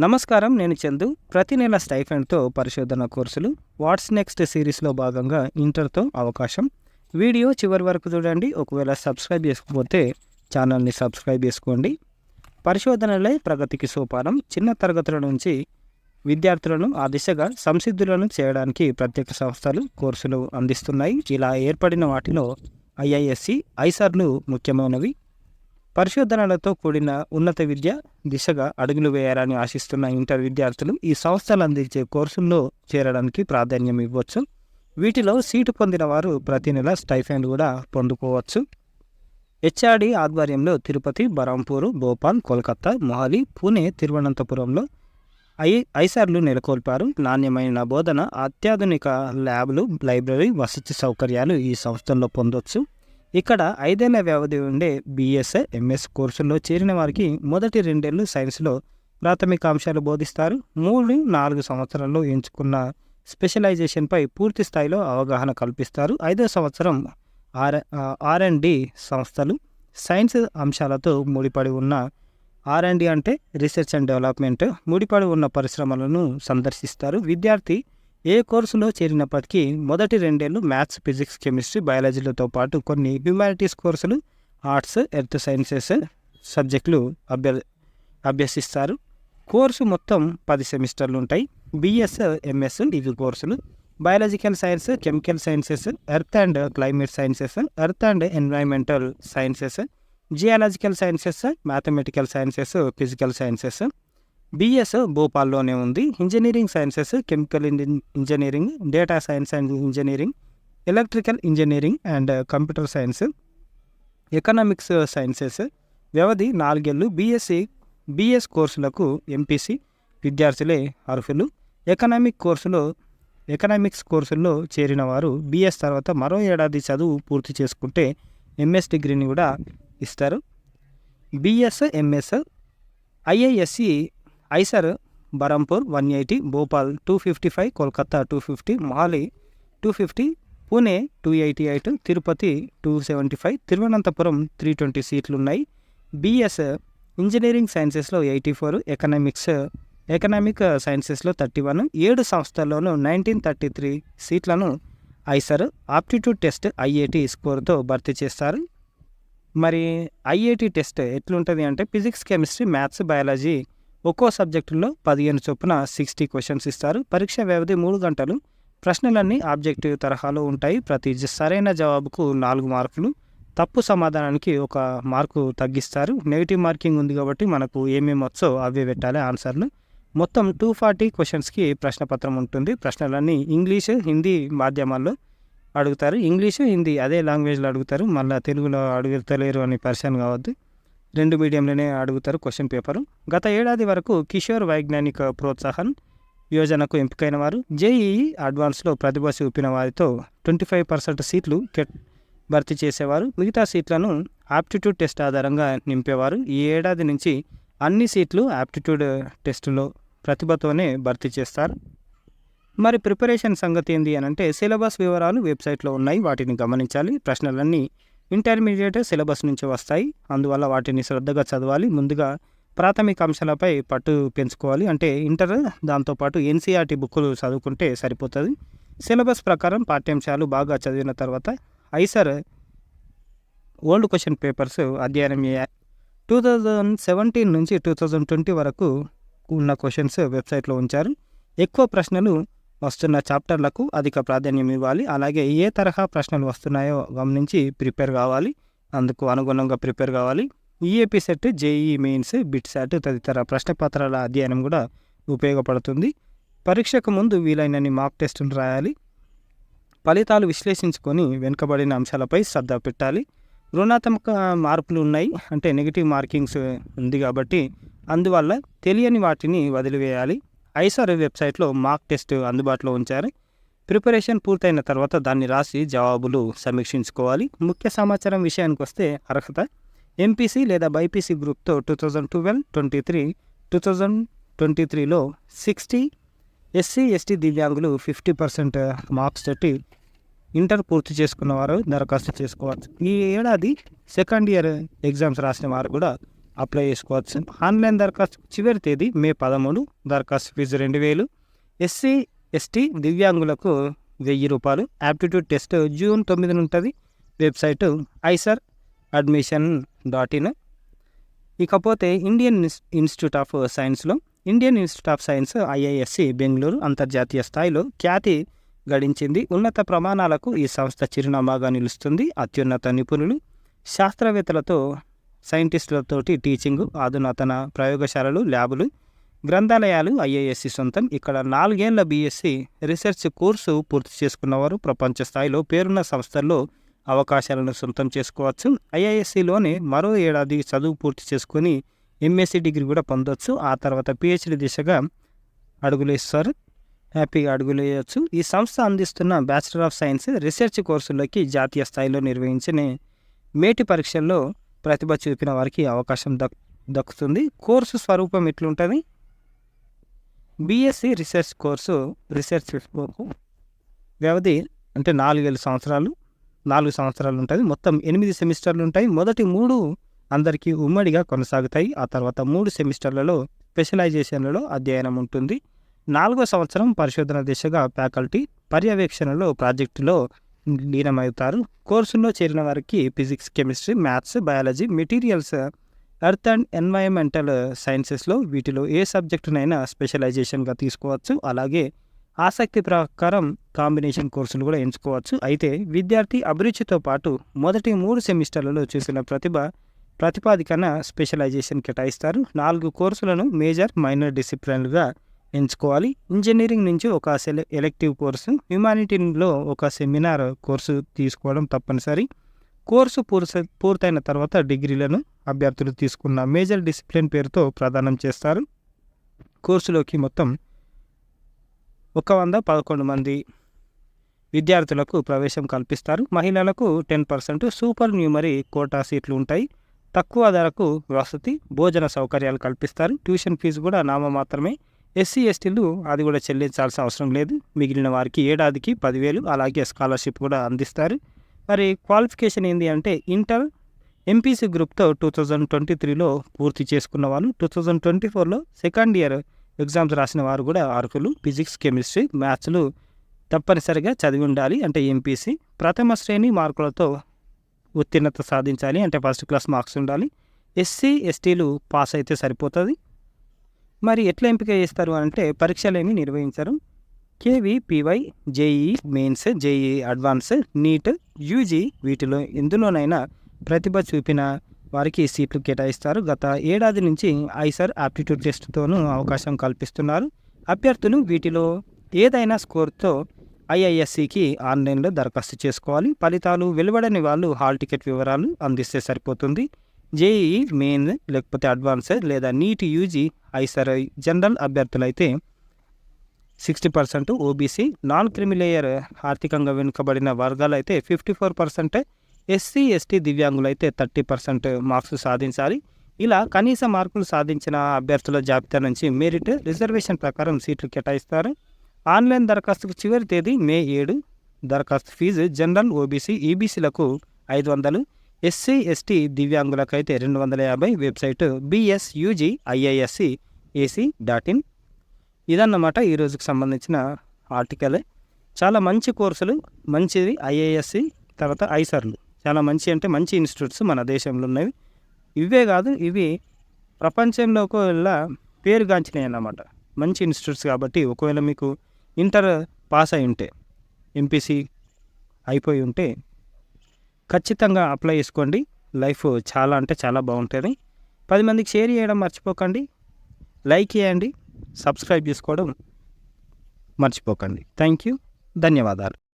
నమస్కారం నేను చందు. ప్రతి నెల స్టైఫెండ్తో పరిశోధన కోర్సులు వాట్స్ నెక్స్ట్ సిరీస్లో భాగంగా ఇంటర్తో అవకాశం. వీడియో చివరి వరకు చూడండి. ఒకవేళ సబ్స్క్రైబ్ చేసుకోకపోతే ఛానల్ని సబ్స్క్రైబ్ చేసుకోండి. పరిశోధనలే ప్రగతికి సోపానం. చిన్న తరగతుల నుంచి విద్యార్థులను ఆ దిశగా సంసిద్ధులను చేయడానికి ప్రత్యేక సంస్థలు కోర్సులు అందిస్తున్నాయి. ఇలా ఏర్పడిన వాటిలో ఐఐఎస్సి ఐసర్లు ముఖ్యమైనవి. పరిశోధనలతో కూడిన ఉన్నత విద్య దిశగా అడుగులు వేయాలని ఆశిస్తున్న ఇంటర్ విద్యార్థులు ఈ సంస్థలు అందించే కోర్సుల్లో చేరడానికి ప్రాధాన్యం ఇవ్వచ్చు. వీటిలో సీటు పొందిన వారు ప్రతి నెల స్టైఫెండ్ కూడా పొందుకోవచ్చు. హెచ్ఆర్డి ఆధ్వర్యంలో తిరుపతి బరంపూరు భోపాల్ కోల్కతా మొహాలి పూణే తిరువనంతపురంలో ఐ ఐసార్లు నెలకొల్పారు. నాణ్యమైన బోధన అత్యాధునిక ల్యాబ్లు లైబ్రరీ వసతి సౌకర్యాలు ఈ సంస్థల్లో పొందొచ్చు. ఇక్కడ ఐదేళ్ళ వ్యవధి ఉండే బీఎస్ఏ ఎంఎస్ కోర్సుల్లో చేరిన వారికి మొదటి రెండేళ్ళు సైన్స్లో ప్రాథమిక అంశాలు బోధిస్తారు. మూడు నాలుగు సంవత్సరాల్లో ఎంచుకున్న స్పెషలైజేషన్పై పూర్తి స్థాయిలో అవగాహన కల్పిస్తారు. ఐదో సంవత్సరం ఆర్ ఆర్ అండ్ డి సంస్థలు సైన్స్ అంశాలతో ముడిపడి ఉన్న ఆర్ అండ్ డి అంటే రీసెర్చ్ అండ్ డెవలప్మెంట్ ముడిపడి ఉన్న పరిశ్రమలను సందర్శిస్తారు. విద్యార్థి ఏ కోర్సులో చేరినప్పటికీ మొదటి రెండేళ్ళు మ్యాథ్స్ ఫిజిక్స్ కెమిస్ట్రీ బయాలజీలతో పాటు కొన్ని హ్యుమానిటీస్ కోర్సులు ఆర్ట్స్ ఎర్త్ సైన్సెస్ సబ్జెక్టులు అభ్య అభ్యసిస్తారు. కోర్సు మొత్తం పది సెమిస్టర్లు ఉంటాయి. బిఎస్ ఎంఎస్ ఇవి కోర్సులు biological science chemical sciences earth and climate sciences earth and environmental sciences geological sciences mathematical sciences physical sciences BS భోపాల్లోనే ఉంది. Engineering sciences chemical engineering data science and engineering electrical engineering and computer science economics sciences వ్యవధి నాలుగేళ్ళు. BSc BS కోర్సులకు MPC విద్యార్థులే అర్హులు. Economic కోర్సులో economics కోర్సుల్లో చేరిన వారు బిఎస్ తర్వాత మరో ఏడాది చదువు పూర్తి చేసుకుంటే ఎంఎస్ డిగ్రీని కూడా ఇస్తారు. BS MS IISc IISER Berhampur one eighty Bhopal two fifty five Kolkata two fifty Mohali two fifty Pune two eighty eight Tirupati two seventy five Thiruvananthapuram three twenty సీట్లు ఉన్నాయి బిఎస్ ఇంజనీరింగ్ సైన్సెస్లో eighty four economics economic సైన్సెస్లో thirty one ఏడు సంస్థల్లోనూ nineteen thirty three సీట్లను IISER aptitude test IAT స్కోర్తో భర్తీ చేస్తారు. మరి ఐఏటి టెస్ట్ ఎట్లుంటుంది అంటే ఫిజిక్స్ కెమిస్ట్రీ మ్యాథ్స్ బయాలజీ ఒక్కో సబ్జెక్టులో పదిహేను చొప్పున సిక్స్టీ క్వశ్చన్స్ ఇస్తారు. పరీక్ష వ్యవధి మూడు గంటలు. ప్రశ్నలన్నీ ఆబ్జెక్టివ్ తరహాలో ఉంటాయి. ప్రతి జ- సరైన జవాబుకు నాలుగు మార్కులు. తప్పు సమాధానానికి ఒక మార్కు తగ్గిస్తారు. నెగిటివ్ మార్కింగ్ ఉంది కాబట్టి మనకు ఏమేమి వచ్చో అవే పెట్టాలి ఆన్సర్లు. మొత్తం టూ ఫార్టీ క్వశ్చన్స్కి ప్రశ్నపత్రం ఉంటుంది. ప్రశ్నలన్నీ ఇంగ్లీష్ హిందీ మాధ్యమాల్లో అడుగుతారు. ఇంగ్లీషు హిందీ అదే లాంగ్వేజ్లో అడుగుతారు. మళ్ళీ తెలుగులో అడుగుతలేరు అని పరిశీలన కావద్దు. రెండు మీడియంలోనే అడుగుతారు క్వశ్చన్ పేపరు. గత ఏడాది వరకు కిషోర్ వైజ్ఞానిక ప్రోత్సాహన్ యోజనకు ఎంపికైన వారు జేఈఈ అడ్వాన్స్లో ప్రతిభ చూపిన వారితో ట్వంటీ ఫైవ్ పర్సెంట్ సీట్లు కెట్ భర్తీ చేసేవారు. మిగతా సీట్లను ఆప్టిట్యూడ్ టెస్ట్ ఆధారంగా నింపేవారు. ఈ ఏడాది నుంచి అన్ని సీట్లు ఆప్టిట్యూడ్ టెస్టులో ప్రతిభతోనే భర్తీ చేస్తారు. మరి ప్రిపరేషన్ సంగతి ఏంది అని అంటే సిలబస్ వివరాలు వెబ్సైట్లో ఉన్నాయి. వాటిని గమనించాలి. ప్రశ్నలన్నీ ఇంటర్మీడియట్ సిలబస్ నుంచి వస్తాయి. అందువల్ల వాటిని శ్రద్ధగా చదవాలి. ముందుగా ప్రాథమిక అంశాలపై పట్టు పెంచుకోవాలి. అంటే ఇంటర్ దాంతోపాటు ఎన్సీఆర్టీ బుక్కులు చదువుకుంటే సరిపోతుంది. సిలబస్ ప్రకారం పాఠ్యాంశాలు బాగా చదివిన తర్వాత ఐసర్ ఓల్డ్ క్వశ్చన్ పేపర్స్ అధ్యయనం చేయాలి టూ థౌజండ్ సెవెంటీన్ నుంచి టూ థౌజండ్ ట్వంటీ వరకు ఉన్న క్వశ్చన్స్ వెబ్సైట్లో ఉంచారు. ఎక్కువ ప్రశ్నలు వస్తున్న చాప్టర్లకు అధిక ప్రాధాన్యం ఇవ్వాలి. అలాగే ఏ తరహా ప్రశ్నలు వస్తున్నాయో గమనించి ప్రిపేర్ కావాలి. అందుకు అనుగుణంగా ప్రిపేర్ కావాలి. E A P set J E mains bit set తదితర ప్రశ్నపత్రాల అధ్యయనం కూడా ఉపయోగపడుతుంది. పరీక్షకు ముందు వీలైనన్ని మాక్ టెస్టును రాయాలి. ఫలితాలు విశ్లేషించుకొని వెనుకబడిన అంశాలపై శ్రద్ధ పెట్టాలి. రుణాత్మక మార్పులు ఉన్నాయి. అంటే నెగిటివ్ మార్కింగ్స్ ఉంది కాబట్టి అందువల్ల తెలియని వాటిని వదిలివేయాలి. ఐసార్ వెబ్సైట్లో మాక్ టెస్ట్ అందుబాటులో ఉంచారు. ప్రిపరేషన్ పూర్తయిన తర్వాత దాన్ని రాసి జవాబులు సమీక్షించుకోవాలి. ముఖ్య సమాచారం విషయానికి వస్తే అర్హత ఎంపీసీ లేదా BiPC గ్రూప్తో two thousand twelve twenty three two thousand twenty త్రీలో sixty S C S T దివ్యాంగులు ఫిఫ్టీ పర్సెంట్ మార్క్స్ తోటి ఇంటర్ పూర్తి చేసుకున్న వారు దరఖాస్తు చేసుకోవచ్చు. ఈ ఏడాది సెకండ్ ఇయర్ ఎగ్జామ్స్ రాసిన వారు కూడా అప్లై చేసుకోవచ్చు. ఆన్లైన్ దరఖాస్తు చివరి తేదీ మే పదమూడు దరఖాస్తు ఫీజు రెండు వేలు. ఎస్సీ ఎస్టీ దివ్యాంగులకు వెయ్యి రూపాయలు. యాప్టిట్యూడ్ టెస్ట్ జూన్ తొమ్మిదిన ఉంటుంది. Website IISER admission dot in. ఇకపోతే ఇండియన్ ఇన్స్టిట్యూట్ ఆఫ్ సైన్స్లో Indian institute of science I I S C Bengaluru అంతర్జాతీయ స్థాయిలో ఖ్యాతి గడించింది. ఉన్నత ప్రమాణాలకు ఈ సంస్థ చిరునామాగా నిలుస్తుంది. అత్యున్నత నిపుణులు శాస్త్రవేత్తలతో సైంటిస్టులతోటి టీచింగ్ అధునాతన ప్రయోగశాలలు ల్యాబులు గ్రంథాలయాలు ఐఏఎస్సి సొంతం. ఇక్కడ నాలుగేళ్ళ బీఎస్సీ రీసెర్చ్ కోర్సు పూర్తి చేసుకున్నవారు ప్రపంచ స్థాయిలో పేరున్న సంస్థల్లో అవకాశాలను సొంతం చేసుకోవచ్చు. ఐఐఎస్సిలోనే మరో ఏడాది చదువు పూర్తి చేసుకొని ఎంఎస్సి డిగ్రీ కూడా పొందొచ్చు. ఆ తర్వాత పిహెచ్డి దిశగా అడుగులేస్తారు. హ్యాపీగా అడుగులేయచ్చు. ఈ సంస్థ అందిస్తున్న బ్యాచిలర్ ఆఫ్ సైన్స్ రీసెర్చ్ కోర్సుల్లోకి జాతీయ స్థాయిలో నిర్వహించిన మేటి పరీక్షల్లో ప్రతిభ చూపిన వారికి అవకాశం దక్ దక్కుతుంది. కోర్సు స్వరూపం ఎట్లుంటుంది? బీఎస్సీ రీసెర్చ్ కోర్సు రీసెర్చ్ వ్యవధి అంటే నాలుగేళ్ళు సంవత్సరాలు నాలుగు సంవత్సరాలు ఉంటుంది. మొత్తం ఎనిమిది సెమిస్టర్లు ఉంటాయి. మొదటి మూడు అందరికీ ఉమ్మడిగా కొనసాగుతాయి. ఆ తర్వాత మూడు సెమిస్టర్లలో స్పెషలైజేషన్లలో అధ్యయనం ఉంటుంది. నాలుగో సంవత్సరం పరిశోధన దిశగా ఫ్యాకల్టీ పర్యవేక్షణలో ప్రాజెక్టులో లీనమవుతారు. కోర్సుల్లో చేరిన వారికి physics chemistry maths biology materials earth and environmental సైన్సెస్లో వీటిలో ఏ సబ్జెక్టునైనా స్పెషలైజేషన్గా తీసుకోవచ్చు. అలాగే ఆసక్తి ప్రకారం కాంబినేషన్ కోర్సులు కూడా ఎంచుకోవచ్చు. అయితే విద్యార్థి అభిరుచితో పాటు మొదటి మూడు సెమిస్టర్లలో చూసిన ప్రతిభ ప్రతిపాదికన స్పెషలైజేషన్ కేటాయిస్తారు. నాలుగు కోర్సులను మేజర్ మైనర్ డిసిప్లిన్లుగా ఎంచుకోవాలి. ఇంజనీరింగ్ నుంచి ఒక సెలె ఎలెక్టివ్ కోర్సు హ్యుమానిటీలో ఒక సెమినార్ కోర్సు తీసుకోవడం తప్పనిసరి. కోర్సు పూర్త పూర్తయిన తర్వాత డిగ్రీలను అభ్యర్థులు తీసుకున్న మేజర్ డిసిప్లిన్ పేరుతో ప్రదానం చేస్తారు. కోర్సులోకి మొత్తం ఒక వంద పదకొండు మంది విద్యార్థులకు ప్రవేశం కల్పిస్తారు. మహిళలకు ten percent supernumerary quota సీట్లు ఉంటాయి. తక్కువ ధరకు వసతి భోజన సౌకర్యాలు కల్పిస్తారు. ట్యూషన్ ఫీజు కూడా నామ మాత్రమే ఎస్సీ ఎస్టీలు అది కూడా చెల్లించాల్సిన అవసరం లేదు. మిగిలిన వారికి ఏడాదికి పదివేలు అలాగే స్కాలర్షిప్ కూడా అందిస్తారు. మరి క్వాలిఫికేషన్ ఏంటి అంటే ఇంటర్ ఎంపీసీ గ్రూప్తో టూ థౌజండ్ ట్వంటీ త్రీలో పూర్తి చేసుకున్న వాళ్ళు టూ థౌజండ్ ట్వంటీ ఫోర్లో సెకండ్ ఇయర్ ఎగ్జామ్స్ రాసిన వారు కూడా అర్హులు. ఫిజిక్స్ కెమిస్ట్రీ మ్యాథ్స్లు తప్పనిసరిగా చదివి ఉండాలి. అంటే ఎంపీసీ ప్రథమ శ్రేణి మార్కులతో ఉత్తీర్ణత సాధించాలి. అంటే ఫస్ట్ క్లాస్ మార్క్స్ ఉండాలి. ఎస్సీ ఎస్టీలు పాస్ అయితే సరిపోతుంది. మరి ఎట్లా ఎంపిక చేస్తారు అంటే పరీక్షలు ఏమి నిర్వహించరు. K V P Y J E mains J E advance NEET U G వీటిలో ఎందులోనైనా ప్రతిభ చూపిన వారికి సీట్లు కేటాయిస్తారు. గత ఏడాది నుంచి ఐసర్ ఆప్టిట్యూడ్ టెస్ట్తోనూ అవకాశం కల్పిస్తున్నారు. అభ్యర్థులు వీటిలో ఏదైనా స్కోర్తో ఐఐఎస్సికి ఆన్లైన్లో దరఖాస్తు చేసుకోవాలి. ఫలితాలు వెలువడని వాళ్ళు హాల్ టికెట్ వివరాలు అందిస్తే సరిపోతుంది. జేఈ మెయిన్ లేకపోతే అడ్వాన్స్ లేదా NEET UG IISER general అభ్యర్థులైతే sixty percent OBC non creamy layer ఆర్థికంగా వెనుకబడిన వర్గాలు అయితే fifty four percent SC ST దివ్యాంగులు అయితే థర్టీ పర్సెంట్ మార్క్స్ సాధించాలి. ఇలా కనీస మార్కులు సాధించిన అభ్యర్థుల జాబితా నుంచి మెరిట్ రిజర్వేషన్ ప్రకారం సీట్లు కేటాయిస్తారు. ఆన్లైన్ దరఖాస్తుకు చివరి తేదీ మే ఏడు. దరఖాస్తు ఫీజు జనరల్ ఓబీసీ ఈబీసీలకు ఐదు వందలు. ఎస్సీ ఎస్టీ దివ్యాంగులకైతే రెండు వందల యాభై website BSUG IISc AC dot in. ఇదన్నమాట ఈ రోజుకి సంబంధించిన ఆర్టికల్. చాలా మంచి కోర్సులు మంచిది ఐఏఎస్సి తర్వాత ఐసర్లు. చాలా మంచి అంటే మంచి ఇన్స్టిట్యూట్స్ మన దేశంలో ఉన్నవి. ఇవే కాదు ఇవి ప్రపంచంలో ఒకవేళ పేరుగాంచినాయి అన్నమాట. మంచి ఇన్స్టిట్యూట్స్ కాబట్టి ఒకవేళ మీకు ఇంటర్ పాస్ అయి ఉంటే ఎంపీసీ అయిపోయి ఉంటే ఖచ్చితంగా అప్లై చేసుకోండి. లైఫ్ చాలా అంటే చాలా బాగుంటుంది. పది మందికి షేర్ చేయడం మర్చిపోకండి. లైక్ చేయండి. సబ్స్క్రైబ్ చేసుకోవడం మర్చిపోకండి. థ్యాంక్ యూ ధన్యవాదాలు.